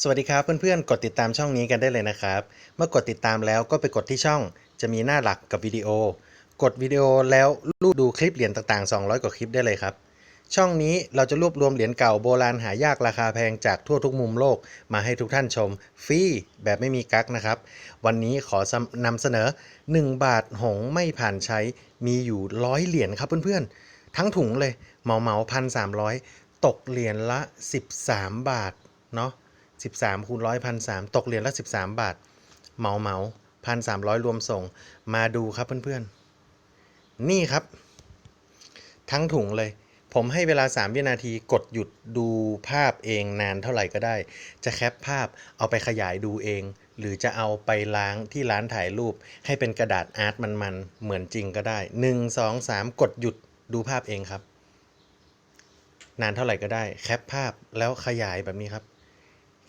สวัสดีครับเพื่อนๆ กดติดตามช่องนี้กันได้เลยนะครับ เมื่อกดติดตามแล้วก็ไปกดที่ช่องจะมีหน้าหลักกับวิดีโอ กดวิดีโอแล้วรูดดูคลิปเหรียญต่างๆ 200 กว่าคลิปได้เลยครับ ช่องนี้เราจะรวบรวมเหรียญเก่าโบราณหายากราคาแพงจากทั่วทุกมุมโลกมาให้ทุกท่านชม ฟรีแบบไม่มีกั๊กนะครับ วันนี้ขอนำเสนอ 1 บาทหงไม่ผ่านใช้มีอยู่ร้อยเหรียญครับเพื่อนๆ ทั้งถุงเลยเหมาเหมาพันสามร้อยตกเหรียญละ 13 บาทเนาะ 13คูณร้อยพันสามตกเหรียญละ 13 บาท เหมาเหมาพันสามร้อยรวมส่ง มาดูครับเพื่อนๆ นี่ครับ ทั้งถุงเลย ผมให้เวลา 3 วินาทีกดหยุดดูภาพเองนานเท่าไหร่ก็ได้ จะแคปภาพเอาไปขยายดูเอง หรือจะเอาไปล้างที่ร้านถ่ายรูป ให้เป็นกระดาษอาร์ตมันๆ เหมือนจริงก็ได้ 1 2 3 กดหยุดดูภาพเองครับ นานเท่าไหร่ก็ได้ แคปภาพแล้วขยายแบบนี้ครับ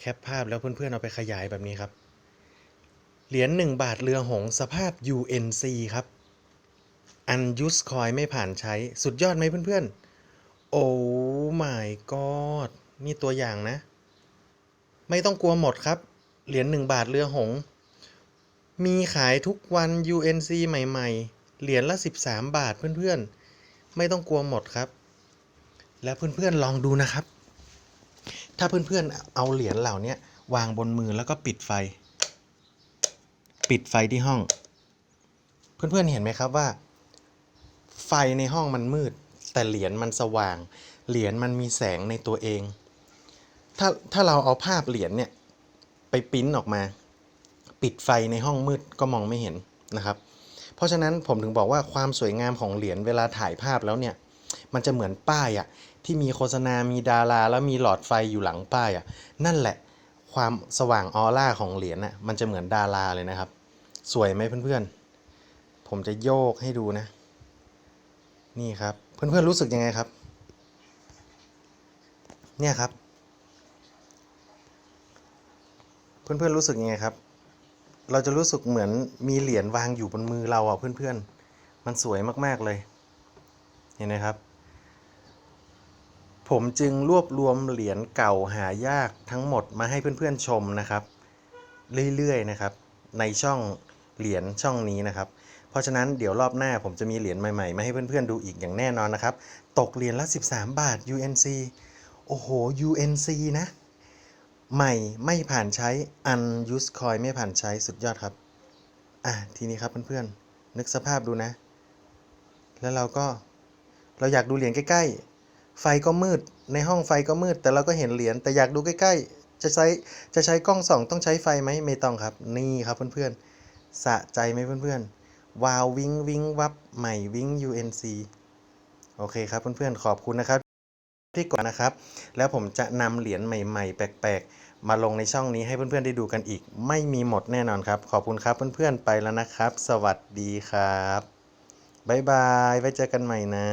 แคปภาพแล้วเพื่อนๆเอาไปขยายแบบนี้ครับ เหรียญ1บาทเรือหงสภาพ UNC ครับ อันยุสคอยไม่ผ่านใช้ สุดยอดไหมเพื่อนๆ โอ้ my god นี่ตัวอย่างนะ ไม่ต้องกลัวหมดครับ เหรียญ1บาทเรือหง มีขายทุกวัน UNC ใหม่ๆ เหรียญละ 13 บาทเพื่อนๆ ไม่ต้องกลัวหมดครับ แล้วเพื่อนๆลองดูนะครับ ถ้าเพื่อนๆเอาเหรียญเหล่านี้วางบนมือแล้วก็ปิดไฟ ปิดไฟที่ห้อง เพื่อนๆเห็นไหมครับว่า ไฟในห้องมันมืด แต่เหรียญมันสว่าง เหรียญมันมีแสงในตัวเอง ถ้าถ้าเราเอาภาพเหรียญเนี่ยไปปริ้นออกมา ปิดไฟในห้องมืดก็มองไม่เห็นนะครับ เพราะฉะนั้นผมถึงบอกว่าความสวยงามของเหรียญเวลาถ่ายภาพแล้วเนี่ย มันจะเหมือนป้ายอะที่มีโฆษณา มีดารา แล้วมีหลอดไฟอยู่หลังป้ายอะนั่นแหละความสว่างออร่าของเหรียญน่ะมันจะเหมือนดาราเลยนะครับ สวยไหมเพื่อนๆ ผมจะโยกให้ดูนะ นี่ครับ เพื่อนๆรู้สึกยังไงครับ เนี่ยครับ เพื่อนๆรู้สึกยังไงครับ เราจะรู้สึกเหมือนมีเหรียญวางอยู่บนมือเราอะเพื่อนๆ มันสวยมากๆเลย ห็นไหมครับ ผมจึงรวบรวมเหรียญเก่าหายากทั้งหมดมาให้เพื่อนๆชมนะครับ เรื่อยๆนะครับ ในช่องเหรียญช่องนี้นะครับ เพราะฉะนั้นเดี๋ยวรอบหน้าผมจะมีเหรียญใหม่ๆ มาให้เพื่อนๆดูอีกอย่างแน่นอนนะครับ ตกเหรียญละ 13 บาท UNC โอ้โห UNC นะ ใหม่ไม่ผ่านใช้อันยูสคอยไม่ผ่านใช้สุดยอดครับ อะทีนี้ครับเพื่อนๆนึกสภาพดูนะ แล้วเราก็ เราอยากดูเหรียญใกล้ๆ ไฟก็มืด ในห้องไฟก็มืด แต่เราก็เห็นเหรียญ แต่อยากดูใกล้ๆ จะใช้จะใช้กล้องส่องต้องใช้ไฟไหมไม่ต้องครับ นี่ครับเพื่อนๆ สะใจไหมเพื่อนๆ วาววิงวิงวับใหม่วิง UNC โอเคครับเพื่อนๆ ขอบคุณนะครับที่กดนะครับ แล้วผมจะนำเหรียญใหม่ๆ แปลกๆ มาลงในช่องนี้ให้เพื่อนๆ ได้ดูกันอีก ไม่มีหมดแน่นอนครับ ขอบคุณครับเพื่อนๆ ไปแล้วนะครับ สวัสดีครับ บ๊ายบาย ไว้เจอกันใหม่นะ